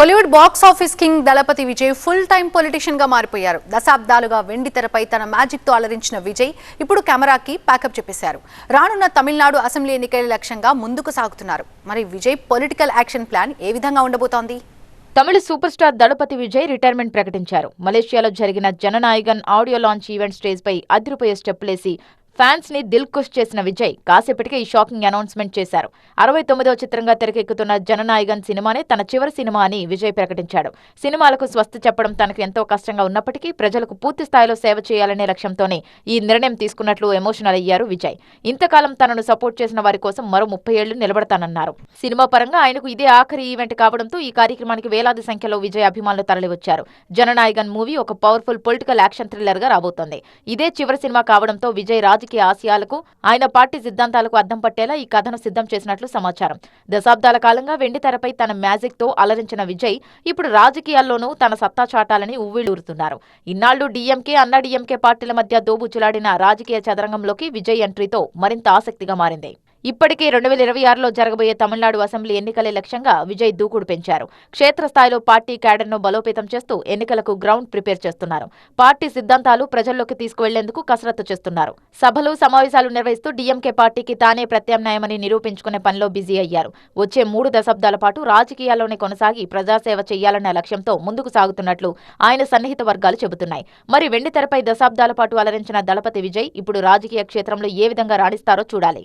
Kollywood box office king Thalapathy Vijay full time పొలిటీషియన్గా మారిపోయారు. దశాబ్దాలుగా వెండి తెరపై తన మ్యాజిక్తో అలరించిన విజయ్ ఇప్పుడు కెమెరాకి ప్యాకప్ చెప్పేశారు. రానున్న తమిళనాడు అసెంబ్లీ ఎన్నికల లక్ష్యంగా ముందుకు సాగుతున్నారు. మరి విజయ్ పొలిటికల్ యాక్షన్ ప్లాన్ ఏ విధంగా ఉండబోతోంది? Tamil super star Thalapathy Vijay retirement ప్రకటించారు. మలేషియాలో జరిగిన Jananayagan audio launch event stage పై అదిరిపోయే స్టెప్పులేసి ఫ్యాన్స్ని దిల్ ఖుష్ చేసిన విజయ్ కాసేపటికే ఈ షాకింగ్ అనౌన్స్మెంట్ చేశారు. అరవై తొమ్మిదవ చిత్రంగా తెరకెక్కుతున్న జననాయగన్ సినిమానే తన చివరి సినిమా అని విజయ్ ప్రకటించాడు. సినిమాలకు స్వస్తి చెప్పడం తనకు ఎంతో కష్టంగా ఉన్నప్పటికీ ప్రజలకు పూర్తి స్థాయిలో సేవ చేయాలనే లక్ష్యంతోనే ఈ నిర్ణయం తీసుకున్నట్లు ఎమోషనల్ అయ్యారు విజయ్. ఇంతకాలం తనను సపోర్ట్ చేసిన వారి కోసం మరో ముప్పై ఏళ్ళు నిలబడతానన్నారు. సినిమా పరంగా ఆయనకు ఇదే ఆఖరి ఈవెంట్ కావడంతో ఈ కార్యక్రమానికి వేలాది సంఖ్యలో విజయ్ అభిమానులు తరలివచ్చారు. జననాయగన్ మూవీ ఒక పవర్ఫుల్ పొలిటికల్ యాక్షన్ థ్రిల్లర్గా రాబోతోంది. ఇదే చివరి సినిమా కావడంతో విజయ్ రాజకీయ ఆశయాలకు ఆయన పార్టీ సిద్ధాంతాలకు అద్దం పట్టేలా ఈ కథను సిద్ధం చేసినట్లు సమాచారం. దశాబ్దాల కాలంగా వెండి తెరపై తన మ్యాజిక్తో అలరించిన విజయ్ ఇప్పుడు రాజకీయాల్లోనూ తన సత్తా చాటాలని ఉవ్విళూరుతున్నారు ఇన్నాళ్ళు డీఎంకే అన్నా డీఎంకే పార్టీల మధ్య దోబుచులాడిన రాజకీయ చదరంగంలోకి విజయ్ ఎంట్రీతో మరింత ఆసక్తిగా మారింది. ఇప్పటికే రెండు వేల ఇరవై ఆరులో జరగబోయే తమిళనాడు అసెంబ్లీ ఎన్నికలే లక్ష్యంగా విజయ్ దూకుడు పెంచారు. క్షేత్రస్థాయిలో పార్టీ క్యాడర్ను బలోపేతం చేస్తూ ఎన్నికలకు గ్రౌండ్ ప్రిపేర్ చేస్తున్నారు. పార్టీ సిద్ధాంతాలు ప్రజల్లోకి తీసుకువెళ్ళేందుకు కసరత్తు చేస్తున్నారు. సభలు సమావేశాలు నిర్వహిస్తూ డీఎంకే పార్టీకి తానే ప్రత్యామ్నాయమని నిరూపించుకునే పనిలో బిజీ అయ్యారు. వచ్చే మూడు దశాబ్దాల పాటు రాజకీయాల్లోనే కొనసాగి ప్రజాసేవ చేయాలన్న లక్ష్యంతో ముందుకు సాగుతున్నట్లు ఆయన సన్నిహిత వర్గాలు చెబుతున్నాయి. మరి వెండితెరపై దశాబ్దాల పాటు అలరించిన దళపతి విజయ్ ఇప్పుడు రాజకీయ క్షేత్రంలో ఏ విధంగా రాణిస్తారో చూడాలి.